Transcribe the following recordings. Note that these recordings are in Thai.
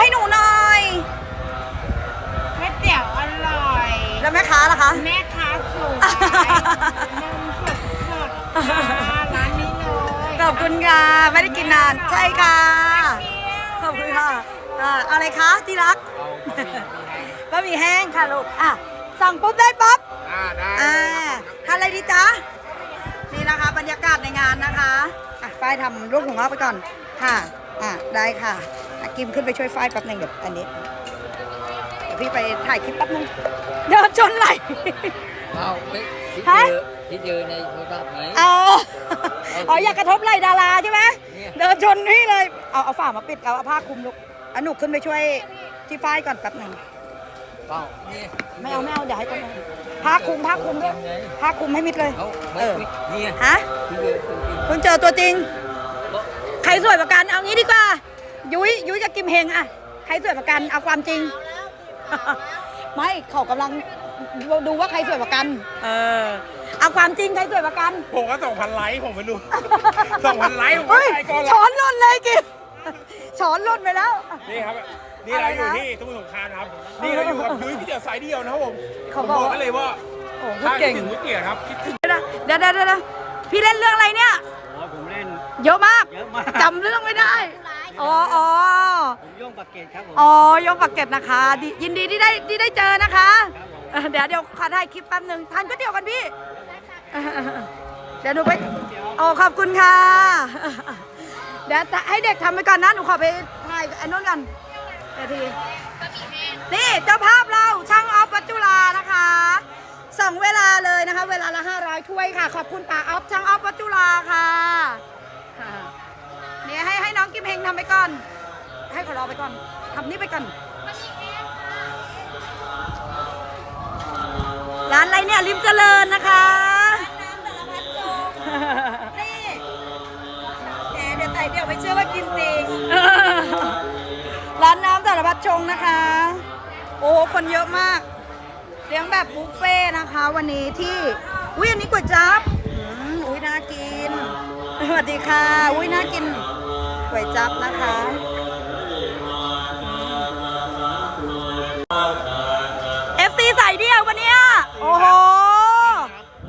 ให้หนูหน่อย ก๋วยเตี๋ยวอร่อย แล้วแม่ค้าล่ะคะ แม่ค้าสวยนมสดสดๆค่ะร้านนี้เลยขอบคุณค่ะ ไม่ได้กินนาน ใช่ค่ะ ขอบคุณค่ะอ่าเอาอะไรคะ ที่รักบะหมี่แห้งค่ะลูก อะ สั่งปุ๊บได้ปั๊บ อ่าได้อ่าทานอะไรดีจ๊ะ นี่นะคะบรรยากาศในงานนะคะอะฝ้ายทำรูปของเราไปก่อน ค่ะ อะ ได้ค่ะอะ กิมขึ้นไปช่วยฝ้ายแป๊บหนึงเดี๋ยวอันนี้เดี๋ยวพี่ไปถ่ายคลิปแป๊บนึงเดินชนไหล เอาไปที่ฮะเจอที่เจอในโทรศัพท์ไหม เอาเอาอยากกระทบไหล่ดาราใช่ไหมเนี่ย เดินชนนี่เลย เอาเอาฝามาปิดเอาเอาผ้าคลุมลูกอันหนูขึ้นไปช่วยที่ฝ้ายก่อนแป๊บหนึ่งเปล่านี่ไม่เอาไม่เอาอย่าให้คนอื่นผ้าคลุมผ้าคลุมด้วยผ้าคลุมให้มิดเลยเอาเออเนี่ยฮะที่เจอตัวจริงเพิ่งเจอตัวจริงใครสวยกว่ากันเอางี้ดีกว่า ยุ้ยยุ้ยกับกิมเฮงอะใครสวยกว่ากันเอาความจริง ไม่เขากำลังดูว่าใครสวยกว่ากัน เออเอาความจริงใครสวยกว่ากัน ผมก็สองพันไลค์ผมไม่รู้สองพันไลค์ผมก็เฮ้ยใส่ก่อนละช้อนหล่นเลยกิมช้อนหล่นไปแล้ว นี่ครับ นี่อะไรเราอยู่นะที่สมุทรสงครามนะครับ นี่เราอยู่กับยุ้ยพี่เดียวสายเดียวนะครับผมเขาผมบอก บอกไว้เลยว่าโอ้โหถ้าเก่คิดงถึงก๋วยเตี๋ยวครับคิดถึงเดี๋ยวเดี๋ยวเดี๋ยวเดี๋ยวพี่เล่นเรื่องอะไรเนี่ยอ๋อผมเล่น เยอะมากเยอะมาก จำเรื่องไม่ได้ อ๋ออ๋อผมโย่งปากเกตครับผมอ๋อยกปากเกร็ดนะคะ ดียินดีที่ได้ที่ได้เจอนะคะเออเดี๋ยวเดี๋ยวขอถ่ายคลิปแป๊บหนึ่งทานก๋วยเตี๋ยวกันพี่เออเดี๋ยวหนูไปโอ้ขอบคุณค่ะ เดี๋ยวให้เด็กทำไปก่อนนะหนูขอไปถ่ายไอ้นู่นก่อนเดี๋ยวที นี่เจ้าภาพเราช่างออฟวัจจุลานะคะสองเวลาเลยนะคะ เวลาละ500ถ้วยค่ะ ขอบคุณป้าออฟช่างออฟวัจจุำไปก่อน ให้เขารอไปก่อนทำนี่ไปก่อน ร้านอะไรเนี่ยริมเจริญนะคะ นี่แหมเดี๋ยวใส่เดี๋ยวไม่เชื่อว่ากินจริง ร้านน้ำสารพัดชงนะคะ โอ้คนเยอะมาก เลี้ยงแบบบุฟเฟ่ต์นะคะ วันนี้ที่ อุ้ยอันนี้ก๋วยจั๊บอืมอุ้ยน่ากิน สวัสดีค่ะ อุ้ยน่ากิน ก๋วยจั๊บนะคะเอฟซีใส่เดียวปะเนี่ยโอ้โห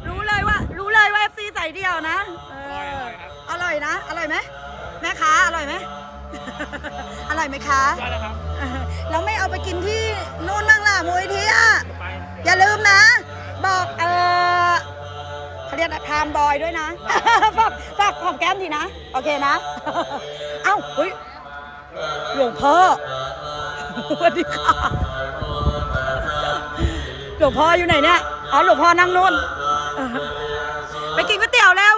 รู้เลยว่า รู้เลยว่าเอฟซีใส่เดียวนะเอออร่อยนะ อร่อยไหมแม่ค้าอร่อยไหมอร่อยไหมคะได้แล้วครับแล้วไม่เอาไปกินที่นู่นบ้างล่ะมูลทีอะ เขาเรียกนะไทม์บอยด้วยนะ ฝากฝากของแก้มทีนะ โอเคนะ เอ้าเฮ้ยหลวงพ่อสวัสดีค่ะหลวงพ่ออยู่ไหนเนี่ย อ๋อหลวงพ่อนั่งนู่นไปกินก๋วยเตี๋ยวแล้ว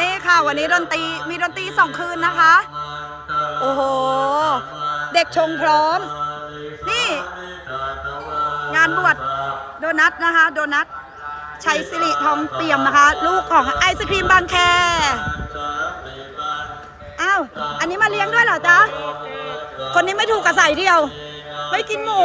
นี่ค่ะ วันนี้ดนตรีมีดนตรีสองคืนนะคะ โอ้โห เด็กชงพร้อม นี่ งานบวชโดนัทนะคะ โดนัท ชัยสิริทองเปี่ยมนะคะ ลูกของไอศครีมบางแคอ้าวอันนี้มาเลี้ยงด้วยเหรอจ๊ะ คนนี้ไม่ถูกกระใส่เดียว ไม่กินหมู